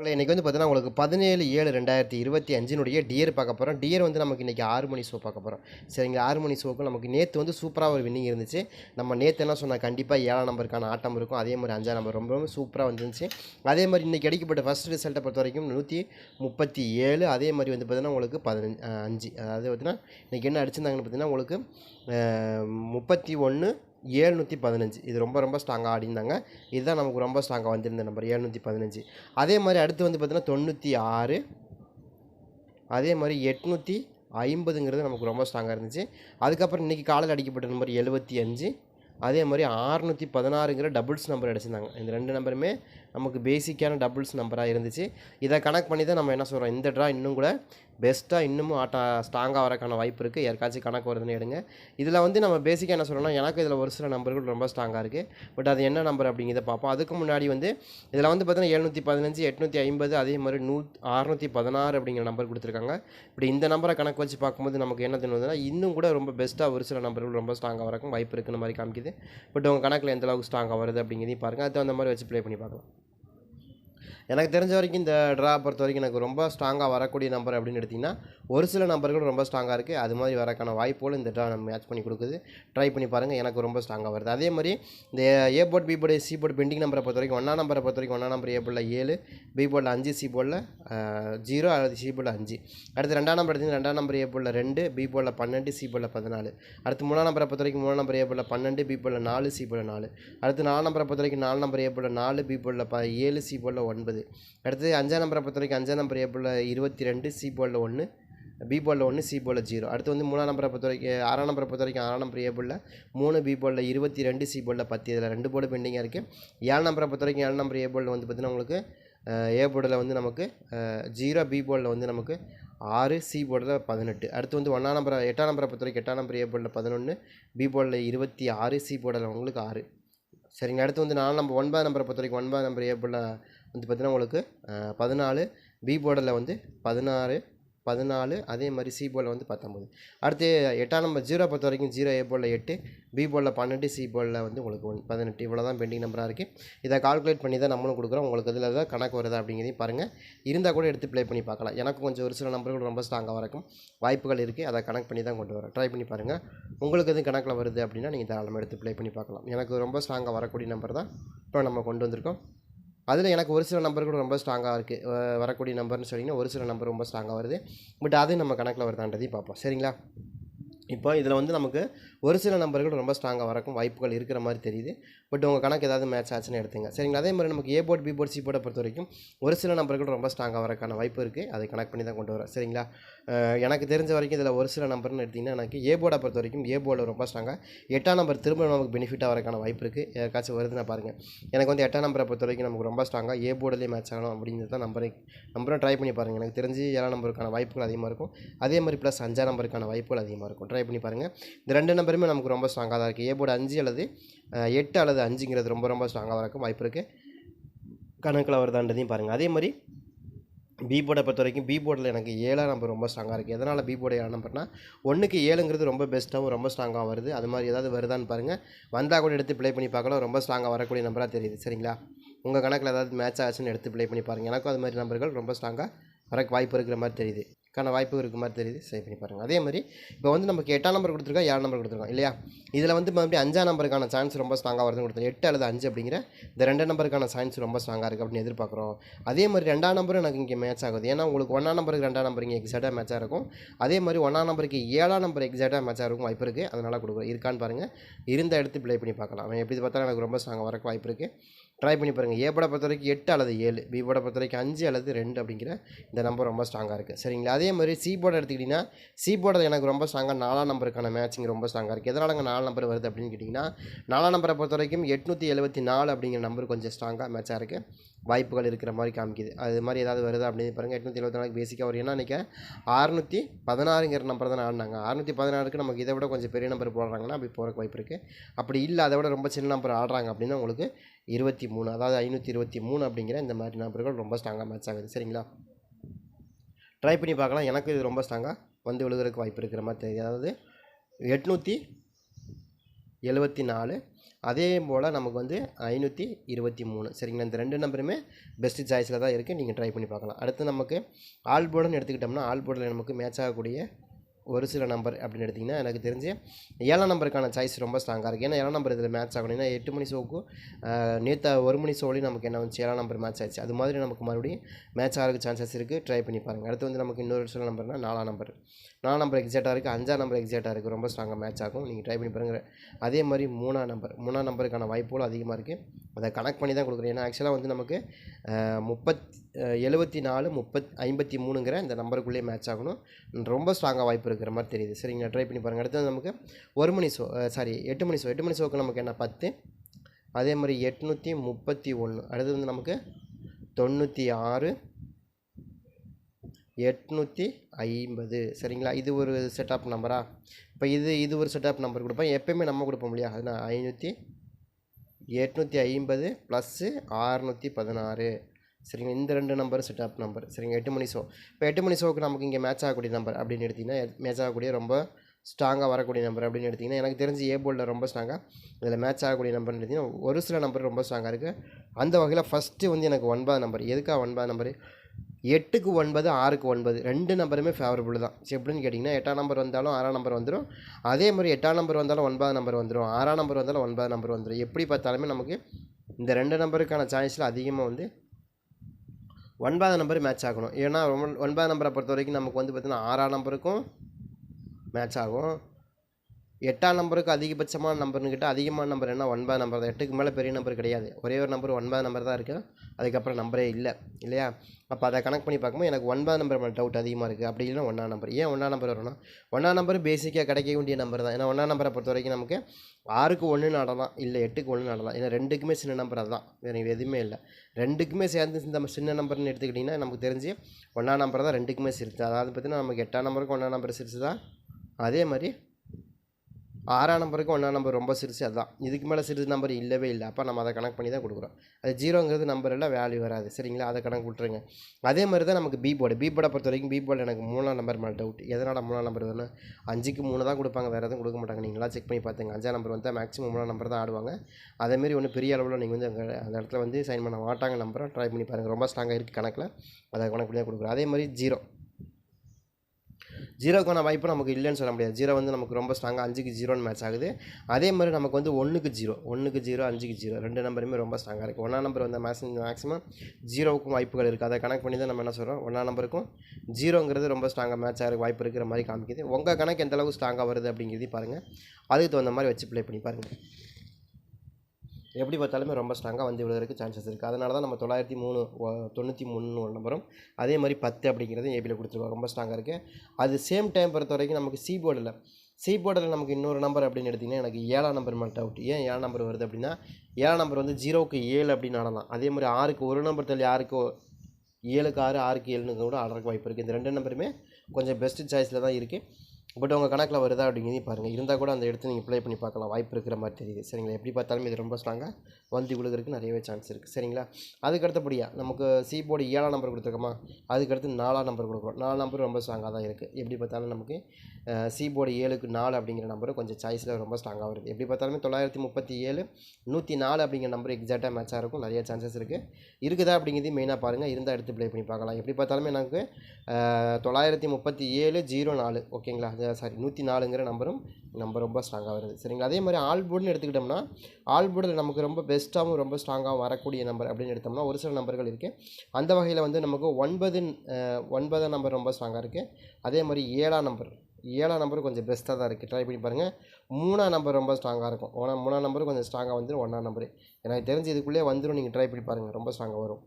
இன்றைக்கி வந்து பார்த்தீங்கன்னா உங்களுக்கு பதினேழு ஏழு ரெண்டாயிரத்தி இருபத்தி அஞ்சினுடைய டியர் பார்க்க போகிறோம் டியர் வந்து நமக்கு இன்றைக்கி ஆறு மணி ஷோ பார்க்க போகிறோம் சரிங்களா? ஆறு மணி ஷோக்கு நமக்கு நேற்று வந்து சூப்பராக ஒரு வின்னிங் இருந்துச்சு. நம்ம நேற்று என்ன சொன்னால் கண்டிப்பாக ஏழாம் நம்பருக்கான ஆட்டம் இருக்கும். அதே மாதிரி அஞ்சாம் நம்பர் ரொம்ப ரொம்ப சூப்பராக வந்துருந்துச்சு. அதே மாதிரி இன்றைக்கி அடிக்கப்பட்ட ஃபஸ்ட் ரிசல்ட்டை பொறுத்த வரைக்கும் நூற்றி முப்பத்தி ஏழு அதே மாதிரி வந்து பார்த்தீங்கன்னா உங்களுக்கு பதினஞ்சு அஞ்சு அதாவது பார்த்தீங்கன்னா இன்றைக்கி என்ன அடிச்சிருந்தாங்கன்னு பார்த்தீங்கன்னா உங்களுக்கு முப்பத்தி ஒன்று ஏழ்நூற்றி பதினஞ்சு. இது ரொம்ப ரொம்ப ஸ்ட்ராங்காக ஆடிருந்தாங்க இதுதான் நமக்கு ரொம்ப ஸ்ட்ராங்காக வந்திருந்த நம்பர் ஏழ்நூற்றி பதினஞ்சு. அதே மாதிரி அடுத்து வந்து பார்த்தீங்கன்னா தொண்ணூற்றி ஆறு. அதே மாதிரி எட்நூற்றி ஐம்பதுங்கிறது நமக்கு ரொம்ப ஸ்ட்ராங்காக இருந்துச்சு. அதுக்கப்புறம் இன்றைக்கி காலையில் அடிக்கப்பட்ட நம்பர் எழுபத்தி அஞ்சு. அதே மாதிரி ஆறுநூற்றி பதினாறுங்கிற டபுள்ஸ் நம்பர் அடிச்சிருந்தாங்க. இந்த ரெண்டு நம்பருமே நமக்கு பேசிக்கான டபுள்ஸ் நம்பராக இருந்துச்சு. இதை கனெக்ட் பண்ணி தான் நம்ம என்ன சொல்கிறோம் இந்த ட்ரா இன்னும் கூட பெஸ்ட்டாக இன்னமும் ஆட்டா ஸ்ட்ராங்காக வரக்கான வாய்ப்பு இருக்குது யாருக்காச்சும் கணக்கு வருதுன்னு எடுங்க. இதில் வந்து நம்ம பேசிக்காக என்ன சொல்லணும்னா எனக்கு இதில் ஒரு சில நம்பர்கள் ரொம்ப ஸ்ட்ராங்காக இருக்குது பட் அது என்ன நம்பர் அப்படிங்கிறத பார்ப்போம். அதுக்கு முன்னாடி வந்து இதில் வந்து பார்த்தீங்கன்னா எழுநூற்றி பதினஞ்சு எட்நூற்றி ஐம்பது அதே மாதிரி நூ அறுநூற்றி பதினாறு அப்படிங்கிற நம்பர் கொடுத்துருக்காங்க. இப்படி இந்த நம்பரை கணக்கு வச்சு பார்க்கும்போது நமக்கு என்ன தோணுதுன்னா இன்னும் கூட ரொம்ப பெஸ்ட்டாக ஒரு சில நம்பர்கள் ரொம்ப ஸ்ட்ராங்காக வரக்கும் வாய்ப்பு இருக்குன்னு மாதிரி காமிக்குது. பட் உங்கள் கணக்கில் எந்த அளவுக்கு ஸ்ட்ராங்காக வருது அப்படிங்கிறதையும் பாருங்கள் அது அந்த மாதிரி வச்சு ப்ளே பண்ணி பார்க்கலாம். எனக்கு தெரிஞ்ச வரைக்கும் இந்த ட்ரா பொறுத்த வரைக்கும் எனக்கு ரொம்ப ஸ்ட்ராங்காக வரக்கூடிய நம்பர் அப்படின்னு எடுத்திங்கன்னா ஒரு சில நம்பர்கள் ரொம்ப ஸ்ட்ராங்காக இருக்குது அது மாதிரி வரக்கான வாய்ப்புகள் இந்த ட்ரா நம்ம மேட்ச் பண்ணி கொடுக்குது ட்ரை பண்ணி பாருங்கள் எனக்கு ரொம்ப ஸ்ட்ராங்காக வருது அதே மாதிரி இந்த A board B board C board pending நம்பரை பொறுத்த வரைக்கும் ஒன்றா நம்பரை பொறுத்த வரைக்கும் ஒன்றா நம்பர் ஏ போர்டில் ஏழு பி போர்டில் அஞ்சு சி போர்டில் ஜீரோ அல்லது சி போர்டில் அஞ்சு அடுத்து ரெண்டாம் நம்பர் எடுத்திங்கன்னா ரெண்டாம் நம்பர் ஏ போர்டில் ரெண்டு பி போர்டில் பன்னெண்டு சி போர்டில் பதினாலு அடுத்து மூணாம் நம்பரை பொறுத்த வரைக்கும் மூணாம் நம்பர் ஏ போர்டில் பன்னெண்டு பி போர்டில் நாலு சி போர்டில் நாலு அடுத்து நாலாம் நம்பரை பொறுத்த வரைக்கும் நாலு நம்பர் ஏ போர்டில் நாலு பி போர்டில் ப ஏழு சி போர்டில் ஒன்பது அடுத்து அஞ்சாம் நம்பரை பொறுத்த வரைக்கும் அஞ்சாம் நம்பர் ஏ இருபத்தி ரெண்டு சி போலில் ஒன்று பி போலில் ஒன்று சி போலில் ஜீரோ அடுத்து வந்து மூணாம் நம்பரை பொறுத்த வரைக்கும் ஆறாம் நம்பரை பொறுத்த வரைக்கும் ஆறாம் நம்பர் ஏ மூணு பி போலில் இருபத்தி ரெண்டு சி போலில் பத்து இதில் ரெண்டு போர்டு பெண்டிங்காக இருக்குது ஏழு நம்பரை பொறுத்த வரைக்கும் ஏழு நம்பர் ஏ வந்து பார்த்திங்கன்னா உங்களுக்கு ஏ போர்டில் வந்து நமக்கு ஜீரோ பி போர்டில் வந்து நமக்கு ஆறு சி போர்டில் பதினெட்டு அடுத்து வந்து ஒன்றாம் நம்பரை எட்டாம் நம்பரை பொறுத்த வரைக்கும் எட்டாம் நம்பர் ஏ போர்டில் பதினொன்று பி போர்டில் இருபத்தி ஆறு சி போர்டில் உங்களுக்கு ஆறு சரிங்க அடுத்து வந்து நாலு நம்பர் ஒன்பது நம்பரை பொறுத்த வரைக்கும் ஒன்பது நம்பர் ஏ போர்டில் வந்து பார்த்தீங்கன்னா உங்களுக்கு பதினாலு பி போர்டில் வந்து பதினாறு பதினாலு அதே மாதிரி சி போர்டில் வந்து பத்தொம்பது அடுத்து எட்டாம் நம்பர் ஜீரோ பொறுத்த வரைக்கும் ஜீரோ ஏ போர்டில் எட்டு பி போர்டில் பன்னெண்டு சி போர்டில் வந்து உங்களுக்கு ஒன் பதினெட்டு. இவ்வளோ தான் பெண்டிங் நம்பராக இருக்குது இதை கால்குலேட் பண்ணி தான் நம்மளும் கொடுக்குறோம். உங்களுக்கு இதில் தான் கணக்கு வருதா அப்படிங்கிறதையும் பாருங்கள் இருந்தால் கூட எடுத்து ப்ளே பண்ணி பார்க்கலாம். எனக்கு கொஞ்சம் ஒரு சில நம்பர்கள் ரொம்ப ஸ்ட்ராங்காக வரக்கும். வாய்ப்புகள் இருக்குது அதை கனெக்ட் பண்ணி தான் கொண்டு வரோம் ட்ரை பண்ணி பாருங்கள் உங்களுக்கு எதுவும் கணக்கில் வருது அப்படின்னா நீங்கள் தாராளமாக எடுத்து ப்ளே பண்ணி பார்க்கலாம். எனக்கு ரொம்ப ஸ்ட்ராங்காக வரக்கூடிய நம்பர் தான். இப்போ நம்ம கொண்டு வந்திருக்கோம். அதில் எனக்கு ஒரு சில நம்பர் கூட ரொம்ப ஸ்ட்ராங்காக இருக்குது வரக்கூடிய நம்பர்னு சொன்னிங்கன்னா ஒரு சில நம்பர் ரொம்ப ஸ்ட்ராங்காக வருது. பட் அது நம்ம கணக்கில் வருதான்றதையும் பார்ப்போம். சரிங்களா? இப்போ இதில் வந்து நமக்கு ஒரு சில நம்பர்கள் ரொம்ப ஸ்ட்ராங்காக வரக்கும் வாய்ப்புகள் இருக்கிற மாதிரி தெரியுது. பட் உங்கள் கணக்கு ஏதாவது மேட்ச் ஆச்சுன்னு எடுத்துங்க. சரிங்களா? அதே மாதிரி நமக்கு A board B board C போர்ட்டை பொறுத்த வரைக்கும் ஒரு சில நம்பர்கள் ரொம்ப ஸ்ட்ராங்காக வரக்கான வாய்ப்பு இருக்குது அதை கனெக்ட் பண்ணி தான் கொண்டு வரேன் சரிங்களா? எனக்கு தெரிஞ்ச வரைக்கும் இதில் ஒரு சில நம்பர்னு எடுத்திங்கன்னா எனக்கு ஏ போர்டை பொறுத்த வரைக்கும் ஏ போர்டில் ரொம்ப ஸ்ட்ராங்காக எட்டாம் நம்பர் திரும்ப நமக்கு பெனிஃபிட்டாக வரக்கான வாய்ப்பு இருக்குது யாருக்காச்சும் வருதுன்னா பாருங்கள் எனக்கு வந்து எட்டாம் நம்பரை பொறுத்த வரைக்கும் நமக்கு ரொம்ப ஸ்ட்ராங்காக ஏ போர்டிலே மேட்ச் ஆகணும் அப்படிங்கிறது தான் நம்பரை. நம்பரும் ட்ரை பண்ணி பாருங்கள் எனக்கு தெரிஞ்சு ஏழாம் நம்பருக்கான வாய்ப்புகள் அதிகமாக இருக்கும். அதே மாதிரி ப்ளஸ் அஞ்சாம் நம்பருக்கான வாய்ப்புகள் அதிகமாக இருக்கும். ட்ரை பண்ணி பாருங்கள் இந்த ரெண்டு நம்பருமே நமக்கு ரொம்ப ஸ்ட்ராங்காக தான் இருக்குது ஏ போர்டு அஞ்சு அல்லது எட்டு அல்லது அஞ்சுங்கிறது ரொம்ப ரொம்ப ஸ்ட்ராங்காக இருக்கும் வாய்ப்பு இருக்குது கணக்கில் வருதான்றதையும் பாருங்கள் அதே மாதிரி பி போர்டை பொறுத்த வரைக்கும் பி போர்டில் எனக்கு ஏழாம் நம்பர் ரொம்ப ஸ்ட்ராங்காக இருக்குது எதனால் பி போர்டு ஏழாம் நம்பர்னா ஒன்றுக்கு ஏழுங்கிறது ரொம்ப பெஸ்ட்டாகவும் ரொம்ப ஸ்ட்ராங்காக வருது. அது மாதிரி ஏதாவது வருதான்னு பாருங்கள் வந்தால் கூட எடுத்து ப்ளே பண்ணி பார்க்கலாம். ரொம்ப ஸ்ட்ராங்காக வரக்கூடிய நம்பராக தெரியுது. சரிங்களா? உங்கள் கணக்கில் ஏதாவது மேட்ச் ஆச்சுன்னு எடுத்து ப்ளே பண்ணி பாருங்கள் எனக்கும் அது மாதிரி நம்பர்கள் ரொம்ப ஸ்ட்ராங்காக வரக்கு வாய்ப்பு இருக்கிற மாதிரி தெரியுது. கான வாய்ப்பு இருக்கிற மாதிரி தெரியுது. சேவ் பண்ணி பாருங்கள் அதே மாதிரி இப்போ வந்து நமக்கு எட்டாம் நம்பர் கொடுத்துருக்கோம் ஏழாம் நம்பர் கொடுத்துருக்கோம் இல்லையா? இதில் வந்து மறுபடியும் அஞ்சாம் நம்பருக்கான சான்ஸ் ரொம்ப ஸ்ட்ராங்காக வருதுன்னு கொடுத்துருக்கோம். எட்டு அல்லது அஞ்சு அப்படிங்கிற இந்த ரெண்டு நம்பருக்கான சான்ஸ் ரொம்ப ஸ்ட்ராங்காக இருக்குது அப்படின்னு எதிர்பார்க்குறோம். அதே மாதிரி ரெண்டாம் நம்பரும் எனக்கு இங்கே மேட்ச் ஆகுது. ஏன்னா உங்களுக்கு ஒன்றாம் நம்பருக்கு ரெண்டாம் நம்பர் இங்கே எக்ஸாக்டாக மேட்சாக இருக்கும். அதே மாதிரி ஒன்றாம் நம்பருக்கு ஏழாம் நம்பர் எக்ஸாக்டாக மேட்சாக இருக்கும் வாய்ப்பு இருக்குது அதனால் கொடுக்குறோம். இருக்கான்னு பாருங்கள் இருந்த இடத்து ப்ளே பண்ணி பார்க்கலாம். அவன் எப்படி பார்த்தாலும் எனக்கு ரொம்ப ஸ்ட்ராங்காக வரக்கு வாய்ப்பு இருக்குது ட்ரை பண்ணி பாருங்கள் ஏ போட பொறுத்த வரைக்கும் எட்டு அல்லது ஏழு பி போட பொறுத்த வரைக்கும் அஞ்சு அல்லது ரெண்டு அப்படிங்கிற இந்த நம்பர் ரொம்ப ஸ்ட்ராங்காக இருக்குது சரிங்களா? அதே மாதிரி சி போர்டை எடுத்துக்கிட்டிங்கன்னா சி போர்டில் எனக்கு ரொம்ப ஸ்ட்ராங்காக நாலாம் நம்பருக்கான மேட்சிங் ரொம்ப ஸ்ட்ராங்காக இருக்குது எதனால் அங்கே நாலு நம்பர் வருது அப்படின்னு கேட்டிங்கன்னா நாலாம் நம்பரை பொறுத்த வரைக்கும் எட்நூற்றி எழுபத்தி நாலு அப்படிங்கிற நம்பர் கொஞ்சம் ஸ்ட்ராங்காக மேட்சாக இருக்குது வாய்ப்புகள் இருக்கிற மாதிரி காமிக்குது. அது மாதிரி ஏதாவது வருது அப்படின்னு பாருங்கள் எட்நூற்றி எழுபத்தி நாலுக்கு பேசிக்காக வரும் ஏன்னா இன்றைக்கி அறுநூற்றி பதினாறுங்கிற நம்பர் தான் ஆடினாங்க. அறுநூற்றி பதினாறுக்கு நமக்கு இதை விட கொஞ்சம் பெரிய நம்பர் போடுறாங்கன்னா அப்படி போகிறக்கு வாய்ப்பு இருக்குது அப்படி இல்லை அதை விட ரொம்ப சின்ன நம்பர் ஆடுறாங்க அப்படின்னா உங்களுக்கு இருபத்தி மூணு அதாவது ஐநூற்றி இருபத்தி மூணு அப்படிங்கிற இந்த மாதிரி நம்பர்கள் ரொம்ப ஸ்ட்ராங்காக மேட்ச் ஆகுது. சரிங்களா? ட்ரை பண்ணி பார்க்கலாம். எனக்கு இது ரொம்ப ஸ்ட்ராங்காக வந்து விழுகிறதுக்கு வாய்ப்பு இருக்கிற மாதிரி தெரியுது. அதாவது எட்நூற்றி எழுபத்தி நாலு அதே போல் நமக்கு வந்து ஐநூற்றி இருபத்தி மூணு. சரிங்களா? இந்த ரெண்டு நம்பருமே பெஸ்ட்டு சாய்ஸில் தான் இருக்குது நீங்கள் ட்ரை பண்ணி பார்க்கலாம். அடுத்து நமக்கு ஆல் போர்டுன்னு எடுத்துக்கிட்டோம்னா ஆல் போர்டில் நமக்கு மேட்ச் ஆகக்கூடிய ஒரு சில நம்பர் அப்படின்னு எடுத்திங்கன்னா எனக்கு தெரிஞ்சு ஏழாம் நம்பருக்கான சாய்ஸ் ரொம்ப ஸ்ட்ராங்காக இருக்குது ஏன்னா ஏழாம் நம்பர் இதில் மேட்ச் ஆகணும். ஏன்னா எட்டு மணி ஷோக்கும் நேற்று ஒரு மணி ஷோலையும் நமக்கு என்ன வந்துச்சு? ஏழாம் நம்பர் மேட்ச் ஆச்சு. அது மாதிரி நமக்கு மறுபடியும் மேட்ச் ஆகிறதுக்கு சான்சஸ் இருக்குது ட்ரை பண்ணி பாருங்கள் அடுத்து வந்து நமக்கு இன்னொரு சில நம்பர்னால் நாலாம் நம்பர் நாலாம் நம்பர் எக்ஸாக்டாக இருக்குது அஞ்சாம் நம்பர் எக்ஸாக்டாக இருக்குது ரொம்ப ஸ்ட்ராங்காக மேட்ச் ஆகும். நீங்கள் ட்ரை பண்ணி பாருங்கள் அதே மாதிரி மூணாம் நம்பர் மூணாம் நம்பருக்கான வாய்ப்புகளும் அதிகமாக இருக்குது அதை கனெக்ட் பண்ணி தான் கொடுக்குறேன். ஏன்னா ஆக்சுவலாக வந்து நமக்கு முப்பத் எழுபத்தி நாலு முப்பத் ஐம்பத்தி மூணுங்கிற இந்த நம்பருக்குள்ளேயே மேட்ச் ஆகணும். ரொம்ப ஸ்ட்ராங்காக வாய்ப்பு இருக்கிற மாதிரி தெரியுது. சரிங்களா? ட்ரை பண்ணி பாருங்கள் அடுத்தது நமக்கு ஒரு மணி ஷோ சாரி எட்டு மணி ஷோ எட்டு மணி ஷோக்கு நமக்கு என்ன? பத்து. அதே மாதிரி எட்நூற்றி முப்பத்தி ஒன்று அடுத்தது வந்து நமக்கு தொண்ணூற்றி ஆறு எட்நூற்றி ஐம்பது. சரிங்களா? இது ஒரு செட்டப் நம்பரா இப்போ இது இது ஒரு செட்டப் நம்பர் கொடுப்போம். எப்பயுமே நம்ம கொடுப்போம் இல்லையா? அது நான் ஐநூற்றி எட்நூற்றி ஐம்பது ப்ளஸ்ஸு ஆறுநூற்றி பதினாறு. சரிங்க இந்த ரெண்டு நம்பர் செட்டப் நம்பர் சரிங்க எட்டு மணி ஷோ இப்போ எட்டு மணி ஷோக்கு நமக்கு இங்கே மேட்ச் ஆகக்கூடிய நம்பர் அப்படின்னு எடுத்திங்கன்னா மேட்ச் ஆகக்கூடிய ரொம்ப ஸ்ட்ராங்காக வரக்கூடிய நம்பர் அப்படின்னு எடுத்திங்கன்னா எனக்கு தெரிஞ்சு ஏ ரொம்ப ஸ்ட்ராங்காக இதில் மேட்ச் ஆகக்கூடிய நம்பர்னு எடுத்திங்கன்னா ஒரு சில நம்பர் ரொம்ப ஸ்ட்ராங்காக இருக்குது அந்த வகையில் ஃபஸ்ட்டு வந்து எனக்கு ஒன்பது நம்பர் எதுக்காக ஒன்பது நம்பர் எட்டுக்கு ஒன்பது ஆறுக்கு ஒன்பது. ரெண்டு நம்பருமே ஃபேவரபுள் தான். சரி எப்படின்னு கேட்டிங்கன்னா எட்டாம் நம்பர் வந்தாலும் ஆறாம் நம்பர் வந்துடும் அதே மாதிரி எட்டாம் நம்பர் வந்தாலும் ஒன்பதாம் நம்பர் வந்துடும் ஆறாம் நம்பர் வந்தாலும் ஒன்பதாம் நம்பர் வந்துடும் எப்படி பார்த்தாலுமே நமக்கு இந்த ரெண்டு நம்பருக்கான சாய்ஸில் அதிகமாக வந்து ஒன்பதாம் நம்பர் மேட்ச் ஆகணும். ஏன்னா ஒன்- ஒன்பதாம் நம்பரை பொறுத்த வரைக்கும் நமக்கு வந்து பார்த்திங்கன்னா ஆறாம் நம்பருக்கும் மேட்ச் ஆகும். எட்டாம் நம்பருக்கு அதிகபட்சமான நம்பர்னு கிட்ட அதிகமான நம்பர் என்ன? ஒன்பது நம்பர் தான். எட்டுக்கு மேலே பெரிய நம்பர் கிடையாது. ஒரே ஒரு நம்பர் ஒன்பது நம்பர் தான் இருக்குது அதுக்கப்புறம் நம்பரே இல்லை. இல்லையா? அப்போ அதை கனெக்ட் பண்ணி பார்க்கும்போது எனக்கு ஒன்பது நம்பர் மேலே டவுட் அதிகமாக இருக்குது அப்படி இல்லைனா ஒன்றாம் நம்பர். ஏன் ஒன்றாம் நம்பர் வரும்னா ஒன்றாம் நம்பர் பேசிக்காக கிடைக்க வேண்டிய நம்பர் தான். ஏன்னா ஒன்றாம் நம்பரை பொறுத்த வரைக்கும் நமக்கு ஆறுக்கு ஒன்று நடலாம். இல்லை எட்டுக்கு ஒன்று நடலாம். ஏன்னா ரெண்டுக்குமே சின்ன நம்பர் அதுதான். வேறு எதுவுமே இல்லை. ரெண்டுக்குமே சேர்ந்து இந்த சின்ன நம்பர்னு எடுத்துக்கிட்டிங்கன்னா நமக்கு தெரிஞ்சு ஒன்றாம் நம்பர் தான் ரெண்டுக்குமே சிரிச்சு. அதாவது பார்த்திங்கன்னா நமக்கு எட்டாம் நம்பருக்கு ஒன்றாம் நம்பர் சிரிச்சு தான் அதே மாதிரி ஆறாம் நம்பருக்கு ஒன்றாம் நம்பர் ரொம்ப சிறுசு அதுதான் இதுக்கு மேலே சிறுசு நம்பர் இல்லவே இல்லை. அப்போ நம்ம அதை கணக்கு பண்ணி தான் கொடுக்குறோம். அது ஜீரோங்கிறது நம்பர் எல்லாம் வேல்யூ வராது. சரிங்களா? அதை கணக்கு விட்ருங்க அதே மாதிரி தான் நமக்கு பி போர்டு பி போர்டை பொறுத்த வரைக்கும் பி போர்டு எனக்கு மூணாம் நம்பர் மேலே டவுட் எதனால் மூணாம் நம்பர் வேணும் அஞ்சுக்கு மூணு தான் கொடுப்பாங்க. வேறு எதுவும் கொடுக்க மாட்டாங்க. நீங்களாம் செக் பண்ணி பார்த்துங்க. அஞ்சாம் நம்பர் வந்தால் மேக்ஸிமம் மூணாம் நம்பர் தான் ஆடுவாங்க. அதேமாரி ஒன்றும் பெரிய அளவில் நீங்கள் வந்து அங்கே அந்த இடத்துல வந்து சைன் பண்ண மாட்டாங்க நம்பரை ட்ரை பண்ணி பாருங்கள் ரொம்ப ஸ்ட்ராங்காக இருக்குது கணக்கில். அதை கணக்கு பண்ணி தான் கொடுக்குறோம். அதே மாதிரி ஜீரோ. ஜீரோக்கான வாய்ப்பு நமக்கு இல்லைன்னு சொல்ல முடியாது. ஜீரோ வந்து நமக்கு ரொம்ப ஸ்ட்ராங்காக அஞ்சுக்கு ஜீரோன்னு மேட்ச் ஆகுது. அதே மாதிரி நமக்கு வந்து ஒன்றுக்கு ஜீரோ ஒன்றுக்கு ஜீரோ அஞ்சுக்கு ஜீரோ ரெண்டு நம்பருமே ரொம்ப ஸ்ட்ராங்காக இருக்குது ஒன்றாம் நம்பர் வந்து மேக்ஸிமம் மேக்ஸிமம் ஜீரோவுக்கும் வாய்ப்புகள் இருக்குது அதை கணக்கு பண்ணி தான் நம்ம என்ன சொல்கிறோம் ஒன்றாம் நம்பருக்கும் ஜீரோங்கிறது ரொம்ப ஸ்ட்ராங்காக மேட்ச் ஆகிற வாய்ப்பு இருக்கிற மாதிரி காமிக்குது. உங்கள் கணக்கு எந்தளவுக்கு ஸ்ட்ராங்காக வருது அப்படிங்கிறதையும் பாருங்கள் அதுக்கு தகுந்த மாதிரி வச்சு ப்ளே பண்ணி பாருங்கள் எப்படி பார்த்தாலுமே ரொம்ப ஸ்ட்ராங்காக வந்து விழுறதுக்கு சான்சஸ் இருக்குது அதனால தான் நம்ம தொள்ளாயிரத்தி மூணு தொண்ணூற்றி மூணு ஒரு நம்பரும் அதே மாதிரி பத்து அப்படிங்கிறது ஏபியில் கொடுத்துருக்கோம். ரொம்ப ஸ்ட்ராங்காக இருக்குது அது சேம் டைம் பொறுத்த வரைக்கும் நமக்கு சி போர்டில் சி போர்டில் நமக்கு இன்னொரு நம்பர் அப்படின்னு எடுத்திங்கன்னா எனக்கு ஏழாம் நம்பர் மேலே டவுட் ஏன் ஏழாம் நம்பர் வருது அப்படின்னா ஏழாம் நம்பர் வந்து ஜீரோவுக்கு ஏழு அப்படின்னு ஆடலாம். அதே மாதிரி ஆறுக்கு ஒரு நம்பர் தள்ளி ஆறுக்கு ஏழுக்கு ஆறு ஆறுக்கு ஏழுன்னு கூட ஆடுறதுக்கு வாய்ப்பு இருக்குது இந்த ரெண்டு நம்பருமே கொஞ்சம் பெஸ்ட்டு சாய்ஸில் தான் இருக்குது பட் உங்கள் கணக்கில் வருதா அப்படிங்கிறதையும் பாருங்கள் இருந்தால் கூட அந்த எடுத்து நீங்கள் ப்ளே பண்ணி பார்க்கலாம். வாய்ப்பு இருக்கிற மாதிரி தெரியுது. சரிங்களா? எப்படி பார்த்தாலும் இது ரொம்ப ஸ்ட்ராங்காக வந்து விழுகிறதுக்கு நிறையவே சான்ஸ் இருக்குது சரிங்களா? அதுக்கு அடுத்தபடியாக நமக்கு சி போர்டு ஏழாம் நம்பர் கொடுத்துருக்கோமா? அதுக்கடுத்து நாலாம் நம்பர் கொடுக்குறோம். நாலு நம்பர் ரொம்ப ஸ்ட்ராங்காக தான் இருக்குது எப்படி பார்த்தாலும் நமக்கு சி போர்டு ஏழுக்கு நாலு அப்படிங்கிற நம்பர் கொஞ்சம் சாய்ஸில் ரொம்ப ஸ்ட்ராங்காக வருது. எப்படி பார்த்தாலுமே தொள்ளாயிரத்தி முப்பத்தி ஏழு நூற்றி நாலு அப்படிங்கிற நம்பர் எக்ஸாக்டாக மேட்சாக இருக்கும். நிறைய சான்சஸ் இருக்குது இருக்குதா அப்படிங்கிறதையும் மெயினாக பாருங்கள் இருந்தால் எடுத்து ப்ளே பண்ணி பார்க்கலாம். எப்படி பார்த்தாலுமே நமக்கு தொள்ளாயிரத்தி முப்பத்தி ஏழு ஜீரோ நாலு. ஓகேங்களா? சாரி நூற்றி நாலுங்கிற நம்பரும் நம்பர் ரொம்ப ஸ்ட்ராங்காக வருது. சரிங்களா? அதே மாதிரி ஆல்போர்டுன்னு எடுத்துக்கிட்டோம்னா ஆல்போர்டில் நமக்கு ரொம்ப பெஸ்ட்டாகவும் ரொம்ப ஸ்ட்ராங்காகவும் வரக்கூடிய நம்பர் அப்படின்னு எடுத்தோம்னா ஒரு சில நம்பர்கள் இருக்குது அந்த வகையில் வந்து நமக்கு ஒன்பது ஒன்பதாம் நம்பர் ரொம்ப ஸ்ட்ராங்காக இருக்குது அதே மாதிரி ஏழாம் நம்பர் ஏழாம் நம்பர் கொஞ்சம் பெஸ்ட்டாக தான் இருக்குது ட்ரை பண்ணி பாருங்கள் மூணாம் நம்பர் ரொம்ப ஸ்ட்ராங்காக இருக்கும். ஒன்றா மூணாம் நம்பர் கொஞ்சம் ஸ்ட்ராங்காக வந்துடும் ஒன்றாம் நம்பர் எனக்கு தெரிஞ்சு இதுக்குள்ளேயே வந்துடும் நீங்கள் ட்ரை பண்ணி பாருங்கள் ரொம்ப ஸ்ட்ராங்காக வரும்.